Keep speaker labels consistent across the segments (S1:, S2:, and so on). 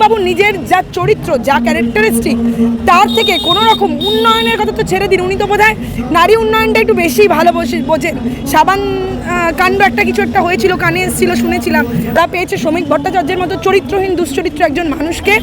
S1: শ্রমিকবাবু নিজের যা চরিত্র, যা ক্যারেক্টারিস্টিক তার থেকে কোনো রকম উন্নয়নের কথা তো ছেড়ে দিন। উনি তো বোধ নারী উন্নয়নটা একটু বেশি ভালো বসে বোঝেন সাবান কাণ্ড একটা কিছু একটা হয়েছিল, কানে এসেছিল, শুনেছিলাম। তা পেয়েছে শ্রমিক ভট্টাচার্যের মতো চরিত্রহীন, দুশ্চরিত্র একজন মানুষকে।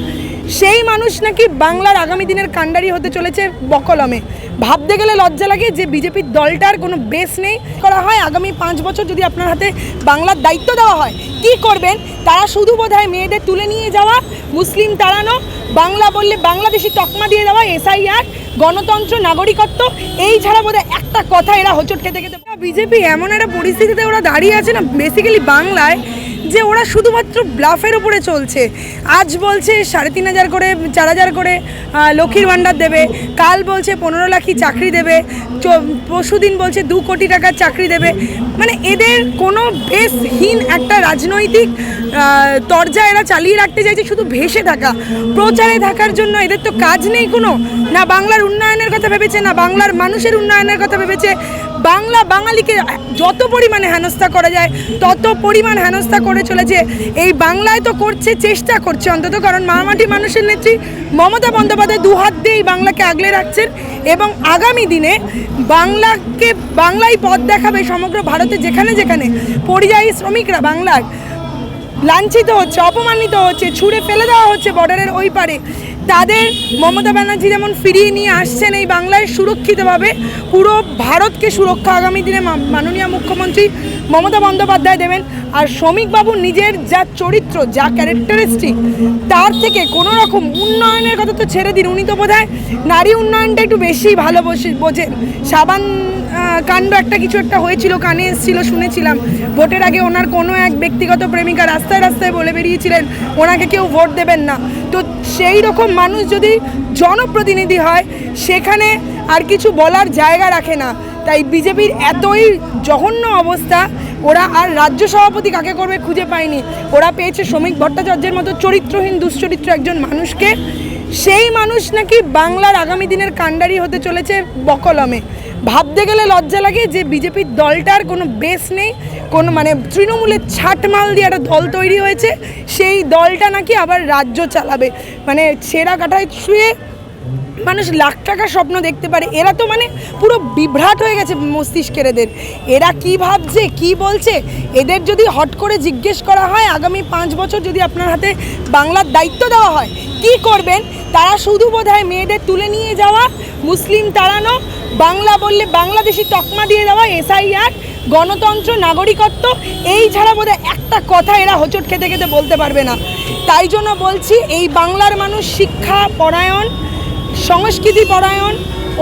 S1: সেই মানুষ নাকি বাংলার আগামী দিনের কাণ্ডারি হতে চলেছে বকলমে। ভাবতে গেলে লজ্জা লাগে যে বিজেপির দলটার কোনো বেস নেই। করা হয় আগামী পাঁচ বছর যদি আপনার হাতে বাংলার দায়িত্ব দেওয়া হয়, কি করবেন? তারা শুধু বোধহয় মেয়েদের তুলে নিয়ে যাওয়া, মুসলিম তাড়ানো, বাংলা বললে বাংলাদেশি তকমা দিয়ে দেওয়া, এসআইআর, গণতন্ত্র, নাগরিকত্ব, এই ছাড়া বোধহয় একটা কথা এরা হোঁচট খেতে খেতে বিজেপি এমন একটা পরিস্থিতিতে ওরা দাঁড়িয়ে আছে না বেসিক্যালি বাংলায়, যে ওরা শুধুমাত্র ব্লাফের উপরে চলছে। আজ বলছে সাড়ে তিন হাজার করে, চার হাজার করে লক্ষ্মীর ভাণ্ডার দেবে। কাল বলছে পনেরো লাখই চাকরি দেবে। পরশু দিন বলছে দু কোটি টাকার চাকরি দেবে। মানে এদের কোনো বেশহীন একটা রাজনৈতিক তরজা এরা চালিয়ে রাখতে চাইছে, শুধু ভেসে থাকা। প্রচারে থাকার জন্য এদের তো কাজ নেই কোনো। না বাংলার উন্নয়নের কথা ভেবেছে, না বাংলার মানুষের উন্নয়নের কথা ভেবেছে। বাংলা বাঙালিকে যত পরিমাণে হেনস্থা করা যায়, তত পরিমাণ হেনস্থা করে চলেছে। এই বাংলায় তো করছে, চেষ্টা করছে অন্তত, কারণ মামাটি মানুষের নেত্রী মমতা বন্দ্যোপাধ্যায় দু হাত দিয়ে এই বাংলাকে আগলে রাখছেন এবং আগামী দিনে বাংলাকে বাংলায় পথ দেখাবে সমগ্র ভারতে যেখানে যেখানে। পরিযায়ী শ্রমিকরা বাংলার লাঞ্ছিত হচ্ছে অপমানিত হচ্ছে ছুঁড়ে ফেলে দেওয়া হচ্ছে বর্ডারের ওই পারে। তাদের মমতা ব্যানার্জি যেমন ফিরিয়ে নিয়ে আসছেন এই বাংলায় সুরক্ষিতভাবে, পুরো ভারতকে সুরক্ষা আগামী দিনে মাননীয় মুখ্যমন্ত্রী মমতা বন্দ্যোপাধ্যায় দেবেন। আর শ্রমিকবাবু নিজের যা চরিত্র, যা ক্যারেক্টারিস্টিক তার থেকে কোনো রকম উন্নয়নের কথা তো ছেড়ে দিন। উনি তো বোধ নারী উন্নয়নটা একটু বেশি ভালো বোঝেন। সাবান কাণ্ড একটা কিছু একটা হয়েছিল, কানে এসেছিল, শুনেছিলাম। ভোটের আগে ওনার কোনো এক ব্যক্তিগত প্রেমিকা রাস্তায় রাস্তায় বলে বেরিয়েছিলেন, ওনাকে কেউ ভোট দেবেন না। তো সেই রকম মানুষ যদি জনপ্রতিনিধি হয়, সেখানে আর কিছু বলার জায়গা রাখে না। তাই বিজেপির এতই জঘন্য অবস্থা, ওরা আর রাজ্য সভাপতি কাকে করবে খুঁজে পায়নি। ওরা পেয়েছে শ্রমিক ভট্টাচার্যের মতো চরিত্রহীন, দুশ্চরিত্র একজন মানুষকে। সেই মানুষ নাকি বাংলার আগামী দিনের কাণ্ডারি হতে চলেছে বকলমে। ভাবতে গেলে লজ্জা লাগে যে বিজেপির দলটার কোনো বেস নেই, কোনো মানে তৃণমূলের ছাটমাল দিয়ে একটা দল তৈরি হয়েছে, সেই দলটা নাকি আবার রাজ্য চালাবে। মানে ছেঁড়া কাঠায় শুয়ে মানুষ লাখ টাকার স্বপ্ন দেখতে পারে। এরা তো মানে পুরো বিভ্রাট হয়ে গেছে মস্তিষ্কের এদের এরা কি ভাবছে, কি বলছে? এদের যদি হট করে জিজ্ঞেস করা হয়, আগামী পাঁচ বছর যদি আপনার হাতে বাংলার দায়িত্ব দেওয়া হয়, কি করবেন? তারা শুধু বোধহয় মেয়েদের তুলে নিয়ে যাওয়া, মুসলিম তাড়ানো, বাংলা বললে বাংলাদেশি তকমা দিয়ে দেওয়া, এসআইআর, গণতন্ত্র, নাগরিকত্ব, এই ছাড়া বোধহয় একটা কথা এরা হোঁচট খেতে খেতে বলতে পারবে না। তাই জন্য বলছি, এই বাংলার মানুষ শিক্ষা, পরায়ণ সংস্কৃতি পরায়ণ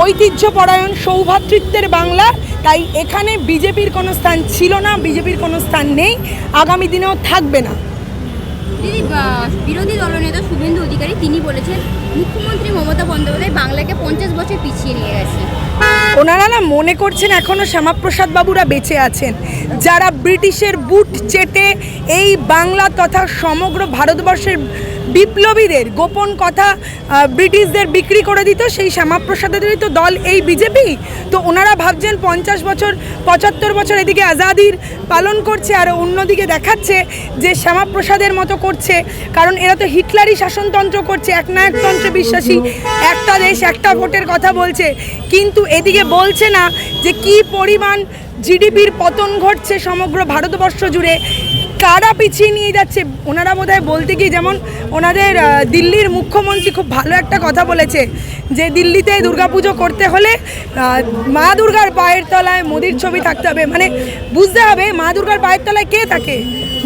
S1: ঐতিহ্য পরায়ণ সৌভাতৃত্বের বাংলা। তাই এখানে বিজেপির কোনো স্থান ছিল না বিজেপির কোনো স্থান নেই আগামী দিনেও থাকবে না।
S2: দিদি বিরোধী দলনেতা শুভেন্দু অধিকারী তিনি বলেছেন মুখ্যমন্ত্রী মমতা বন্দ্যোপাধ্যায় বাংলাকে পঞ্চাশ বছর পিছিয়ে নিয়ে গেছে।
S1: ওনারা না মনে করছেন এখনও শ্যামাপ্রসাদ বাবুরা বেঁচে আছেন। যারা ব্রিটিশের বুট চেটে এই বাংলা তথা সমগ্র ভারতবর্ষের বিপ্লবীদের গোপন কথা ব্রিটিশদের বিক্রি করে দিত সেই শ্যামাপ্রসাদেরই তো দল এই বিজেপি? তো ওনারা ভাবছেন পঞ্চাশ বছর, পঁচাত্তর বছর এদিকে আজাদির পালন করছে আর অন্যদিকে দেখাচ্ছে যে শ্যামাপ্রসাদের মতো করছে। কারণ এরা তো হিটলারই শাসনতন্ত্র করছে একনায়কতন্ত্রে বিশ্বাসী। একটা দেশ একটা ভোটের কথা বলছে। কিন্তু এদিকে বলছে না যে কি পরিমাণ জিডিপির পতন ঘটছে সমগ্র ভারতবর্ষ জুড়ে। কারা পিছিয়ে নিয়ে যাচ্ছে? ওনারা বোধহয় বলতে গিয়ে যেমন ওনাদের দিল্লির মুখ্যমন্ত্রী খুব ভালো একটা কথা বলেছে, যে দিল্লিতে দুর্গাপুজো করতে হলে মা দুর্গার পায়ের তলায় মোদির ছবি থাকতে হবে। মানে বুঝতে হবে মা দুর্গার পায়ের তলায় কে থাকে?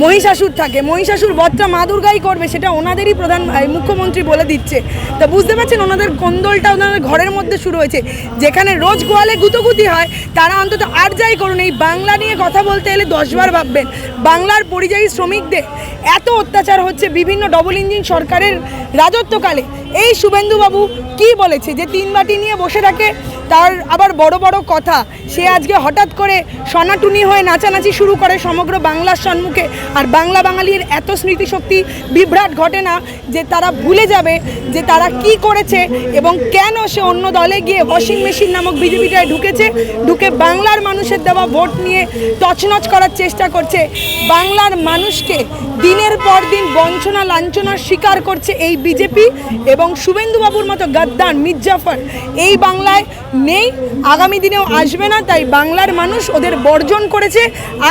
S1: মহিষাসুর থাকে। মহিষাসুর বধটা মা দুর্গাই করবে, সেটা ওনাদেরই প্রধান মুখ্যমন্ত্রী বলে দিচ্ছে। তা বুঝতে পারছেন, ওনাদের কোন্দলটা ওনাদের ঘরের মধ্যে শুরু হয়েছে। যেখানে রোজ গোয়ালে গুতোগুতি হয়, তারা অন্তত আর যাই করুন, এই বাংলা নিয়ে কথা বলতে এলে দশবার ভাববেন। বাংলার পরিযায়ী শ্রমিকদের এত অত্যাচার হচ্ছে বিভিন্ন ডবল ইঞ্জিন সরকারের রাজত্বকালে। এই শুভেন্দুবাবু কি বলেছে? যে তিন বাটি নিয়ে বসে থাকে তার আবার বড় বড় কথা। সে আজকে হঠাৎ করে সনাটুনি হয়ে নাচানাচি শুরু করে সমগ্র বাংলার সম্মুখে। আর বাংলা বাঙালির এত স্মৃতিশক্তি বিভ্রাট ঘটে না যে তারা ভুলে যাবে যে তারা কি করেছে এবং কেন সে অন্য দলে গিয়ে ওয়াশিং মেশিন নামক বিজেপিটায় ঢুকেছে। ঢুকে বাংলার মানুষের দেওয়া ভোট নিয়ে তছনছ করার চেষ্টা করছে। বাংলার মানুষকে দিনের পর দিন বঞ্চনা লাঞ্ছনার শিকার করছে এই বিজেপি এবং শুভেন্দুবাবুর মতো গাদ্দার, মির্জাফর। এই বাংলায় নেই, আগামী দিনেও আসবে না, তাই বাংলার মানুষ ওদের বর্জন করেছে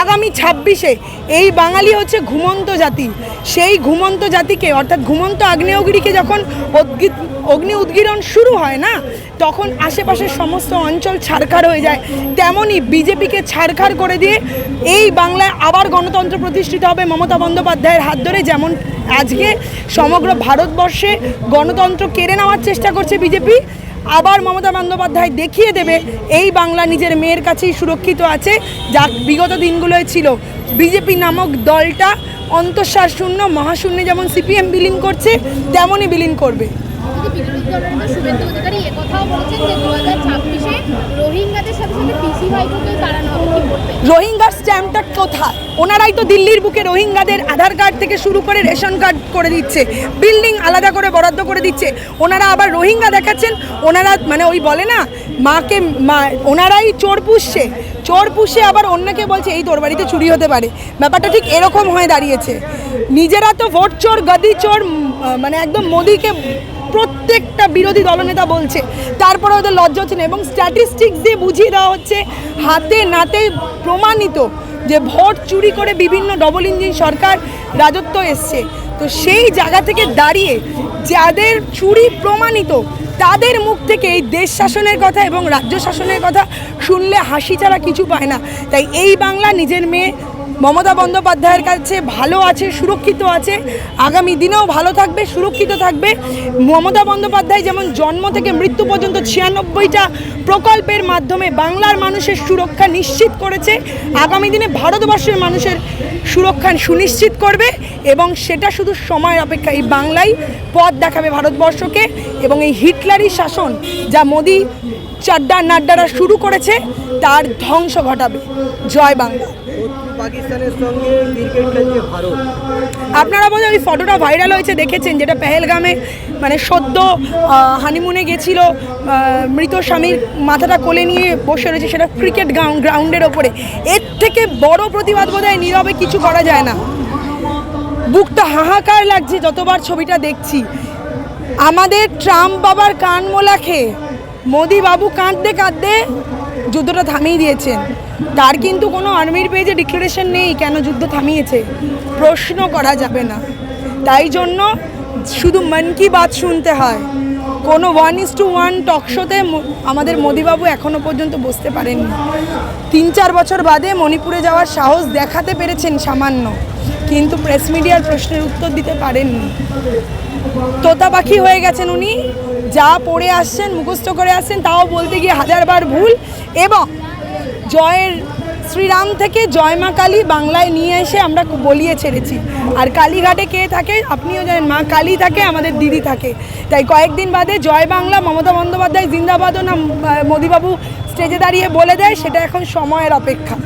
S1: আগামী ছাব্বিশে। এই বাঙালি হচ্ছে ঘুমন্ত জাতি। সেই ঘুমন্ত জাতিকে, অর্থাৎ ঘুমন্ত আগ্নেয়গিরিকে যখন অগ্নি উদ্গীরণ শুরু হয় না, তখন আশেপাশের সমস্ত অঞ্চল ছাড়খাড় হয়ে যায়। তেমনই বিজেপিকে ছাড়খাড় করে দিয়ে এই বাংলায় আবার গণতন্ত্র প্রতিষ্ঠিত হবে মমতা বন্দ্যোপাধ্যায়ের হাত ধরে যেমন আজকে সমগ্র ভারতবর্ষে গণতন্ত্র কেড়ে নেওয়ার চেষ্টা করছে বিজেপি, আবার মমতা বন্দ্যোপাধ্যায় দেখিয়ে দেবে এই বাংলা নিজের মেয়ের কাছেই সুরক্ষিত আছে যা বিগত দিনগুলোয় ছিল। বিজেপি নামক দলটা অন্তঃসার শূন্য, মহাশূন্য যেমন সিপিএম বিলীন করছে, তেমনই বিলীন করবে।
S3: যদি বিরোধী শুভেন্দু অধিকারী একথাও যে দু হাজার ছাব্বিশে রোহিঙ্গাদের সাথে সাথে পিসি
S1: রোহিঙ্গার স্ট্যাম্পটা কোথায়? ওনারাই তো দিল্লির বুকে রোহিঙ্গাদের আধার কার্ড থেকে শুরু করে রেশন কার্ড করে দিচ্ছে, বিল্ডিং আলাদা করে বরাদ্দ করে দিচ্ছে। ওনারা আবার রোহিঙ্গা দেখাচ্ছেন, ওনারা মানে ওই বলে না, মাকে মা, ওনারাই চোর পুষছে। চোর পুষে আবার অন্যকে বলছে, এই তোর বাড়িতে চুরি হতে পারে। ব্যাপারটা ঠিক এরকম হয়ে দাঁড়িয়েছে। নিজেরা তো ভোট চোর, গদি চোর মানে একদম মোদিকে প্রত্যেকটা বিরোধী দলনেতা বলছে। তারপরে ওদের লজ্জা হচ্ছে না এবং স্ট্যাটিস্টিক্স দিয়ে বুঝিয়ে দেওয়া হচ্ছে, হাতে নাতে প্রমাণিত যে ভোট চুরি করে বিভিন্ন ডবল ইঞ্জিন সরকার রাজত্ব এসছে। তো সেই জায়গা থেকে দাঁড়িয়ে যাদের চুরি প্রমাণিত, তাদের মুখ থেকে এই দেশ শাসনের কথা এবং রাজ্য শাসনের কথা শুনলে হাসি ছাড়া কিছু পায় না। তাই এই বাংলা নিজের মেয়ে মমতা বন্দ্যোপাধ্যায়ের কাছে ভালো আছে, সুরক্ষিত আছে, আগামী দিনেও ভালো থাকবে, সুরক্ষিত থাকবে। মমতা বন্দ্যোপাধ্যায় যেমন জন্ম থেকে মৃত্যু পর্যন্ত ছিয়ানব্বইটা প্রকল্পের মাধ্যমে বাংলার মানুষের সুরক্ষা নিশ্চিত করেছে, আগামী দিনে ভারতবর্ষের মানুষের সুরক্ষা সুনিশ্চিত করবে এবং সেটা শুধু সময়ের অপেক্ষা, এই বাংলাই পথ দেখাবে ভারতবর্ষকে এবং এই হিটলারি শাসন যা মোদি চাড্ডা নাড্ডারা শুরু করেছে, তার ধ্বংস ঘটাবে। জয় বাংলা। আপনারা বোধহয় ওই ফটোটা ভাইরাল হয়েছে, দেখেছেন, যেটা পেহেলগামে মানে সদ্য হানিমুনে গেছিল মৃত স্বামীর মাথাটা কোলে নিয়ে বসে রয়েছে সেটা ক্রিকেট গ্রাউন্ড গ্রাউন্ডের ওপরে। এর থেকে বড় প্রতিবাদ বোধহয় নীরবে কিছু করা যায় না। বুকটা হাহাকার লাগছে যতবার ছবিটা দেখছি। আমাদের ট্রাম্প বাবার কান মোলা খেয়ে, মোদি বাবু কাঁদতে কাঁদতে যুদ্ধটা থামিয়ে দিয়েছেন। তার কিন্তু কোনো আর্মির পেজে ডিক্লারেশন নেই, কেন যুদ্ধ থামিয়েছে? প্রশ্ন করা যাবে না। তাই জন্য শুধু মন কি বাত শুনতে হয়। কোনো one is to one talk শোতে আমাদের মোদিবাবু এখনও পর্যন্ত বসতে পারেননি। তিন চার বছর বাদে মণিপুরে যাওয়ার সাহস দেখাতে পেরেছেন সামান্য। কিন্তু প্রেস মিডিয়ার প্রশ্নের উত্তর দিতে পারেননি। তোতা পাখি হয়ে গেছেন উনি। যা পড়ে আসছেন, মুখস্থ করে আসছেন, তাও বলতে গিয়ে হাজারবার ভুল। এবং জয়ের শ্রীরাম থেকে জয় মা কালী বাংলায় নিয়ে এসে আমরা বলিয়ে ছেড়েছি। আর কালীঘাটে কে থাকে? আপনিও জানেন, মা কালী থাকে, আমাদের দিদি থাকে। তাই কয়েকদিন বাদে জয় বাংলা, মমতা বন্দ্যোপাধ্যায় জিন্দাবাদও না মোদিবাবু স্টেজে দাঁড়িয়ে বলে দেয়, সেটা এখন সময়ের অপেক্ষা।